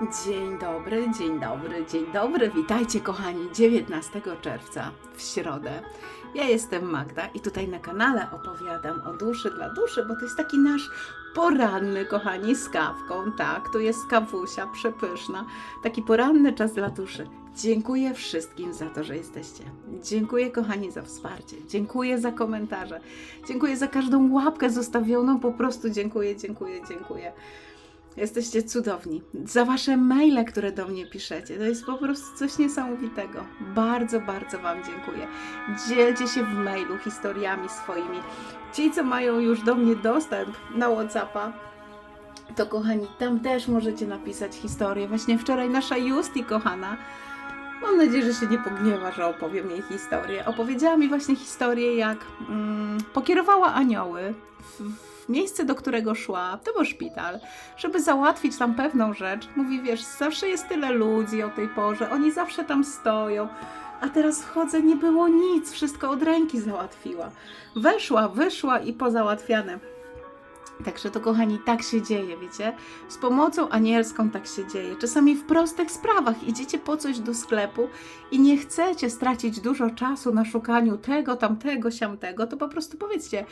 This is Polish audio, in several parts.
Dzień dobry, dzień dobry, dzień dobry. Witajcie kochani 19 czerwca w środę. Ja jestem Magda i tutaj na kanale opowiadam o duszy dla duszy, bo to jest taki nasz poranny, kochani, z kawką. Tak, tu jest kawusia przepyszna. Taki poranny czas dla duszy. Dziękuję wszystkim za to, że jesteście. Dziękuję kochani za wsparcie. Dziękuję za komentarze. Dziękuję za każdą łapkę zostawioną. Po prostu dziękuję, dziękuję, dziękuję. Jesteście cudowni. Za wasze maile, które do mnie piszecie. To jest po prostu coś niesamowitego. Bardzo, bardzo Wam dziękuję. Dzielcie się w mailu historiami swoimi. Ci, co mają już do mnie dostęp na WhatsAppa, to kochani, tam też możecie napisać historię. Właśnie wczoraj nasza Justi, kochana, mam nadzieję, że się nie pogniewa, że opowiem jej historię. Opowiedziała mi właśnie historię, jak mm, pokierowała anioły w, miejsce, do którego szła, to był szpital, żeby załatwić tam pewną rzecz. Mówi, wiesz, zawsze jest tyle ludzi o tej porze, oni zawsze tam stoją. A teraz wchodzę, nie było nic, wszystko od ręki załatwiła. Weszła, wyszła i pozałatwiane. Także to, kochani, tak się dzieje, wiecie? Z pomocą anielską tak się dzieje. Czasami w prostych sprawach idziecie po coś do sklepu i nie chcecie stracić dużo czasu na szukaniu tego, tamtego, siamtego, to po prostu powiedzcie,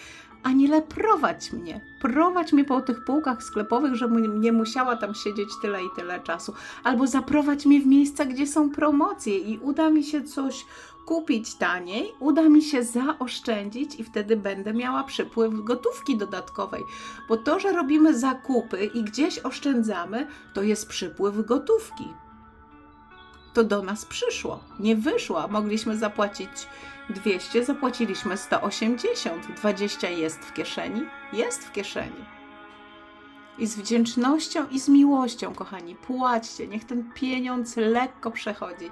Aniele, prowadź mnie. Prowadź mnie po tych półkach sklepowych, żebym nie musiała tam siedzieć tyle i tyle czasu. Albo zaprowadź mnie w miejsca, gdzie są promocje i uda mi się coś kupić taniej, uda mi się zaoszczędzić i wtedy będę miała przypływ gotówki dodatkowej. Bo to, że robimy zakupy i gdzieś oszczędzamy, to jest przypływ gotówki. To do nas przyszło, nie wyszło. Mogliśmy zapłacić 200, zapłaciliśmy 180. 20 jest w kieszeni? Jest w kieszeni. I z wdzięcznością i z miłością, kochani, płaćcie. Niech ten pieniądz lekko przechodzi.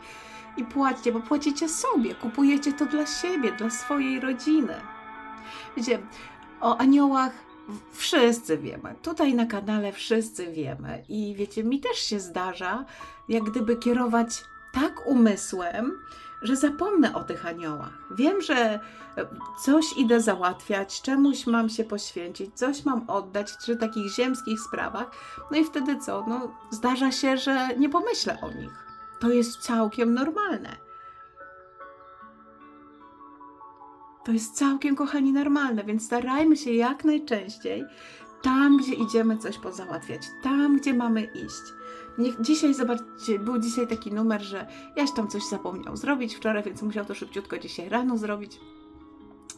I płaćcie, bo płacicie sobie, kupujecie to dla siebie, dla swojej rodziny. Wiecie, o aniołach wszyscy wiemy. Tutaj na kanale wszyscy wiemy. I wiecie, mi też się zdarza, jak gdyby kierować tak umysłem, że zapomnę o tych aniołach. Wiem, że e, coś idę załatwiać, czemuś mam się poświęcić, coś mam oddać przy takich ziemskich sprawach. No i wtedy co? No, zdarza się, że nie pomyślę o nich. To jest całkiem normalne. To jest całkiem, kochani, normalne, więc starajmy się jak najczęściej tam, gdzie idziemy coś pozałatwiać, tam, gdzie mamy iść. Niech dzisiaj, zobaczcie, był dzisiaj taki numer, że Jaś tam coś zapomniał zrobić wczoraj, więc musiał to szybciutko dzisiaj rano zrobić.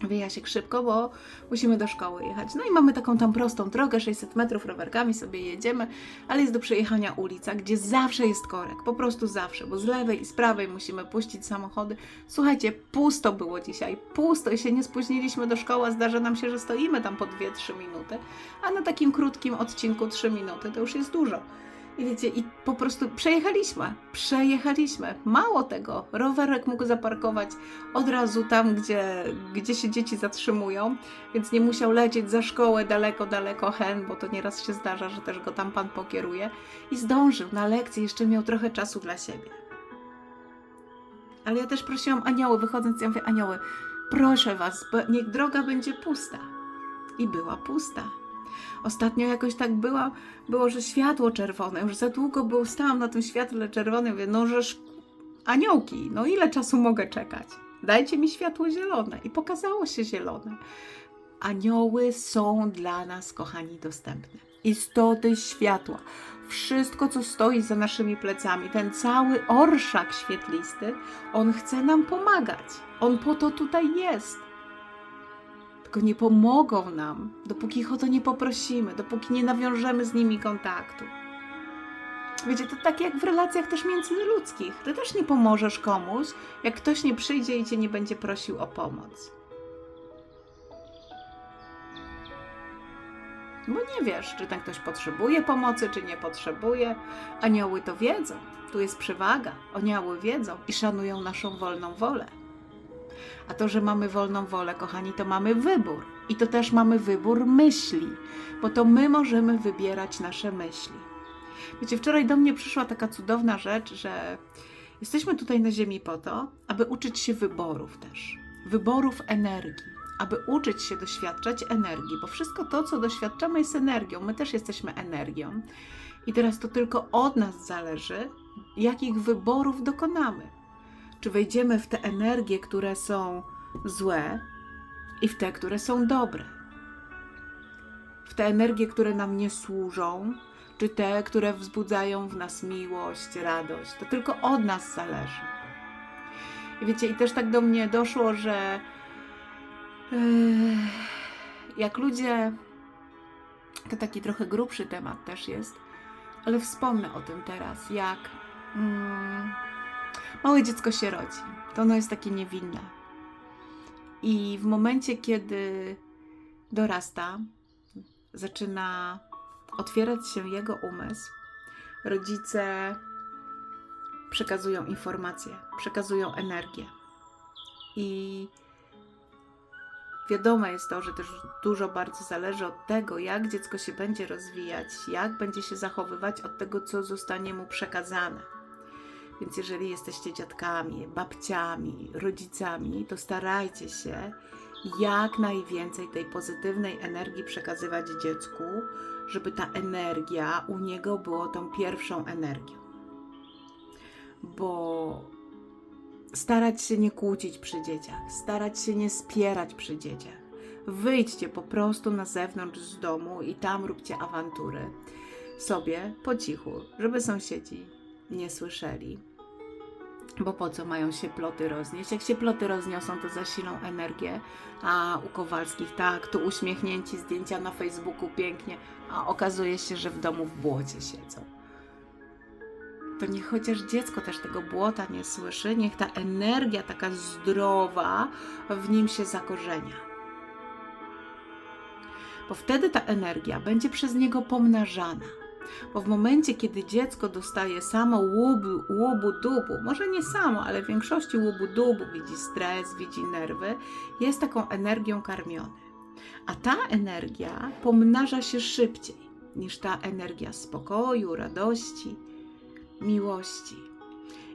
Wyjasiek szybko, bo musimy do szkoły jechać. No i mamy taką tam prostą drogę, 600 metrów rowerkami sobie jedziemy, ale jest do przejechania ulica, gdzie zawsze jest korek, po prostu zawsze, bo z lewej i z prawej musimy puścić samochody. Słuchajcie, pusto było dzisiaj, pusto i się nie spóźniliśmy do szkoły, a zdarza nam się, że stoimy tam po 2-3 minuty, a na takim krótkim odcinku 3 minuty to już jest dużo. I wiecie, i po prostu przejechaliśmy, przejechaliśmy. Mało tego, rowerek mógł zaparkować od razu tam, gdzie, gdzie się dzieci zatrzymują, więc nie musiał lecieć za szkołę daleko, daleko hen, bo to nieraz się zdarza, że też go tam pan pokieruje. I zdążył na lekcję, jeszcze miał trochę czasu dla siebie. Ale ja też prosiłam anioły, wychodząc, ja mówię, anioły, proszę was, niech droga będzie pusta. I była pusta. Ostatnio jakoś tak była, było, że światło czerwone, już za długo było, stałam na tym świetle czerwonym, mówię, no żeż aniołki, no ile czasu mogę czekać? Dajcie mi światło zielone. I pokazało się zielone. Anioły są dla nas, kochani, dostępne. Istoty światła. Wszystko, co stoi za naszymi plecami, ten cały orszak świetlisty, on chce nam pomagać. On po to tutaj jest tylko nie pomogą nam, dopóki ich o to nie poprosimy, dopóki nie nawiążemy z nimi kontaktu. Wiecie, to tak jak w relacjach też międzyludzkich. Ty też nie pomożesz komuś, jak ktoś nie przyjdzie i cię nie będzie prosił o pomoc. Bo nie wiesz, czy ten ktoś potrzebuje pomocy, czy nie potrzebuje. Anioły to wiedzą. Tu jest przewaga. Anioły wiedzą i szanują naszą wolną wolę. A to, że mamy wolną wolę, kochani, to mamy wybór. I to też mamy wybór myśli, bo to my możemy wybierać nasze myśli. Wiecie, wczoraj do mnie przyszła taka cudowna rzecz, że jesteśmy tutaj na Ziemi po to, aby uczyć się wyborów też. Wyborów energii, aby uczyć się doświadczać energii, bo wszystko to, co doświadczamy, jest energią. My też jesteśmy energią. I teraz to tylko od nas zależy, jakich wyborów dokonamy. Czy wejdziemy w te energie, które są złe i w te, które są dobre. W te energie, które nam nie służą, czy te, które wzbudzają w nas miłość, radość. To tylko od nas zależy. I wiecie, i też tak do mnie doszło, że yy, jak ludzie, to taki trochę grubszy temat też jest, ale wspomnę o tym teraz, jak mm, małe dziecko się rodzi. To ono jest takie niewinne. I w momencie, kiedy dorasta, zaczyna otwierać się jego umysł, rodzice przekazują informacje, przekazują energię. I wiadome jest to, że też dużo bardzo zależy od tego, jak dziecko się będzie rozwijać, jak będzie się zachowywać, od tego, co zostanie mu przekazane. Więc jeżeli jesteście dziadkami, babciami, rodzicami, to starajcie się jak najwięcej tej pozytywnej energii przekazywać dziecku, żeby ta energia u niego była tą pierwszą energią. Bo starać się nie kłócić przy dzieciach, starać się nie spierać przy dzieciach. Wyjdźcie po prostu na zewnątrz z domu i tam róbcie awantury sobie po cichu, żeby sąsiedzi nie słyszeli. Bo po co mają się ploty roznieść? Jak się ploty rozniosą, to zasilą energię. A u Kowalskich tak, tu uśmiechnięci zdjęcia na Facebooku pięknie, a okazuje się, że w domu w błocie siedzą. To niech chociaż dziecko też tego błota nie słyszy, niech ta energia taka zdrowa w nim się zakorzenia. Bo wtedy ta energia będzie przez niego pomnażana. Bo w momencie, kiedy dziecko dostaje samo łubu, łubu dubu, może nie samo, ale w większości łubu dubu, widzi stres, widzi nerwy, jest taką energią karmiony. A ta energia pomnaża się szybciej niż ta energia spokoju, radości, miłości.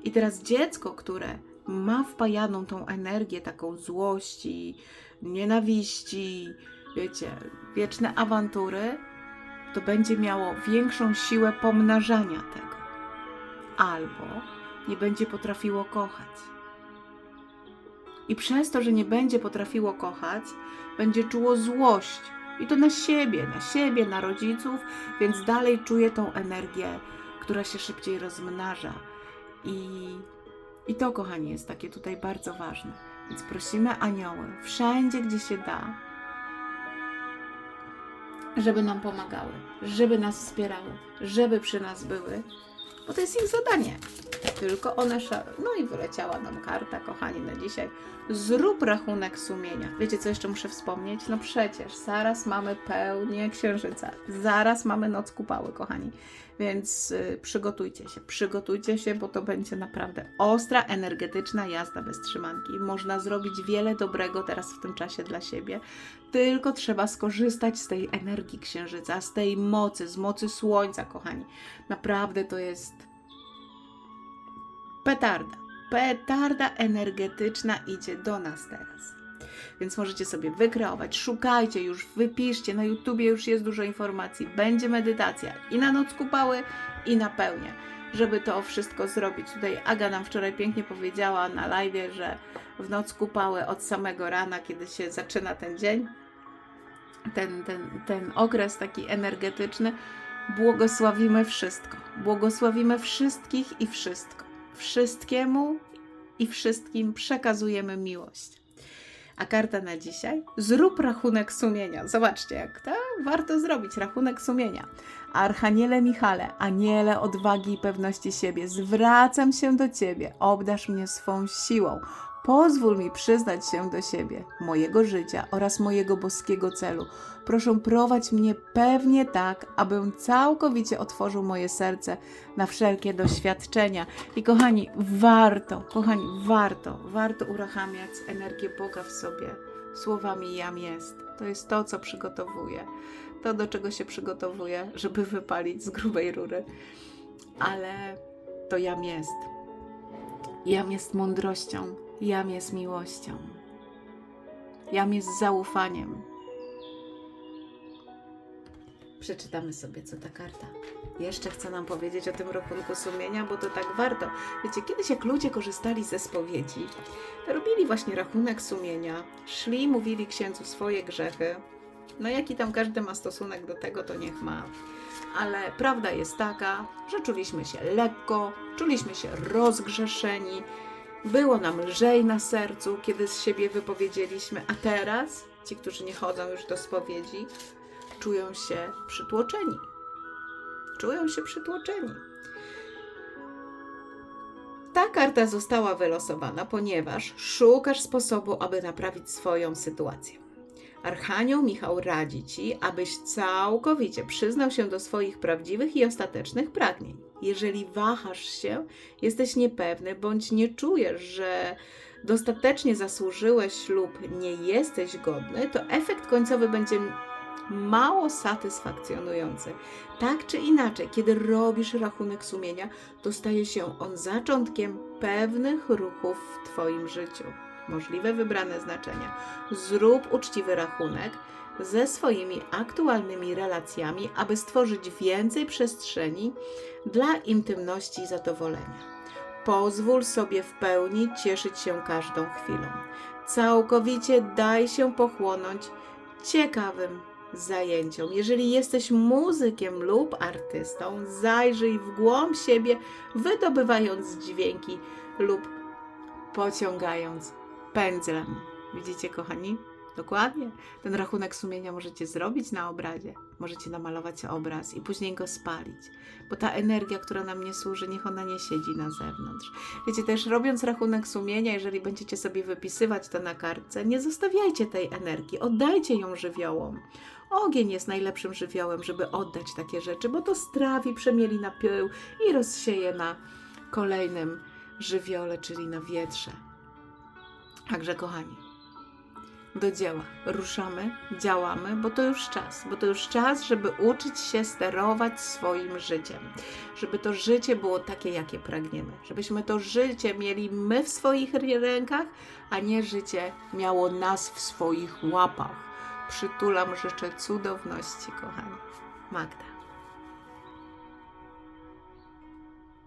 I teraz dziecko, które ma wpajaną tą energię taką złości, nienawiści, wiecie, wieczne awantury, to będzie miało większą siłę pomnażania tego. Albo nie będzie potrafiło kochać. I przez to, że nie będzie potrafiło kochać, będzie czuło złość. I to na siebie, na siebie, na rodziców, więc dalej czuje tą energię, która się szybciej rozmnaża. I, I to, kochani, jest takie tutaj bardzo ważne. Więc prosimy anioły, wszędzie, gdzie się da, żeby nam pomagały, żeby nas wspierały, żeby przy nas były, bo to jest ich zadanie. Tylko one. No i wyleciała nam karta, kochani, na dzisiaj. Zrób rachunek sumienia. Wiecie, co jeszcze muszę wspomnieć? No przecież zaraz mamy pełnię księżyca. Zaraz mamy noc kupały, kochani. Więc y, przygotujcie się, przygotujcie się, bo to będzie naprawdę ostra, energetyczna jazda bez trzymanki. Można zrobić wiele dobrego teraz w tym czasie dla siebie, tylko trzeba skorzystać z tej energii księżyca, z tej mocy, z mocy słońca, kochani. Naprawdę to jest petarda. Petarda energetyczna idzie do nas teraz. Więc możecie sobie wykreować, szukajcie już, wypiszcie, na YouTubie już jest dużo informacji, będzie medytacja i na noc kupały, i na pełnię, żeby to wszystko zrobić. Tutaj Aga nam wczoraj pięknie powiedziała na live, że w noc kupały od samego rana, kiedy się zaczyna ten dzień, ten, ten, ten okres taki energetyczny, błogosławimy wszystko. Błogosławimy wszystkich i wszystko. Wszystkiemu i wszystkim przekazujemy miłość. A karta na dzisiaj? Zrób rachunek sumienia. Zobaczcie, jak to warto zrobić rachunek sumienia. Archaniele Michale, aniele odwagi i pewności siebie, zwracam się do Ciebie, obdasz mnie swą siłą. Pozwól mi przyznać się do siebie, mojego życia oraz mojego boskiego celu. Proszę prowadź mnie pewnie tak, abym całkowicie otworzył moje serce na wszelkie doświadczenia. I kochani, warto, kochani, warto, warto uruchamiać energię Boga w sobie słowami jam jest. To jest to, co przygotowuje. To, do czego się przygotowuje, żeby wypalić z grubej rury. Ale to jam jest. Jam jest mądrością, jam jest miłością, jam jest zaufaniem. Przeczytamy sobie, co ta karta jeszcze chce nam powiedzieć o tym rachunku sumienia, bo to tak warto. Wiecie, kiedyś jak ludzie korzystali ze spowiedzi, to robili właśnie rachunek sumienia, szli, mówili księdzu swoje grzechy. No jaki tam każdy ma stosunek do tego, to niech ma. Ale prawda jest taka, że czuliśmy się lekko, czuliśmy się rozgrzeszeni, było nam lżej na sercu, kiedy z siebie wypowiedzieliśmy, a teraz ci, którzy nie chodzą już do spowiedzi, czują się przytłoczeni. Czują się przytłoczeni. Ta karta została wylosowana, ponieważ szukasz sposobu, aby naprawić swoją sytuację. Archanioł Michał radzi ci, abyś całkowicie przyznał się do swoich prawdziwych i ostatecznych pragnień. Jeżeli wahasz się, jesteś niepewny bądź nie czujesz, że dostatecznie zasłużyłeś lub nie jesteś godny, to efekt końcowy będzie mało satysfakcjonujący. Tak czy inaczej, kiedy robisz rachunek sumienia, to staje się on zaczątkiem pewnych ruchów w Twoim życiu. Możliwe wybrane znaczenia. Zrób uczciwy rachunek ze swoimi aktualnymi relacjami, aby stworzyć więcej przestrzeni dla intymności i zadowolenia. Pozwól sobie w pełni cieszyć się każdą chwilą. Całkowicie daj się pochłonąć ciekawym zajęciom. Jeżeli jesteś muzykiem lub artystą, zajrzyj w głąb siebie, wydobywając dźwięki lub pociągając pędzlem. Widzicie, kochani? Dokładnie. Ten rachunek sumienia możecie zrobić na obrazie. Możecie namalować obraz i później go spalić. Bo ta energia, która nam nie służy, niech ona nie siedzi na zewnątrz. Wiecie, też robiąc rachunek sumienia, jeżeli będziecie sobie wypisywać to na kartce, nie zostawiajcie tej energii, oddajcie ją żywiołom. Ogień jest najlepszym żywiołem, żeby oddać takie rzeczy, bo to strawi, przemieli na pył i rozsieje na kolejnym żywiole, czyli na wietrze. Także kochani, do dzieła. Ruszamy, działamy, bo to już czas. Bo to już czas, żeby uczyć się sterować swoim życiem. Żeby to życie było takie, jakie pragniemy. Żebyśmy to życie mieli my w swoich rękach, a nie życie miało nas w swoich łapach. Przytulam, życzę cudowności, kochani. Magda.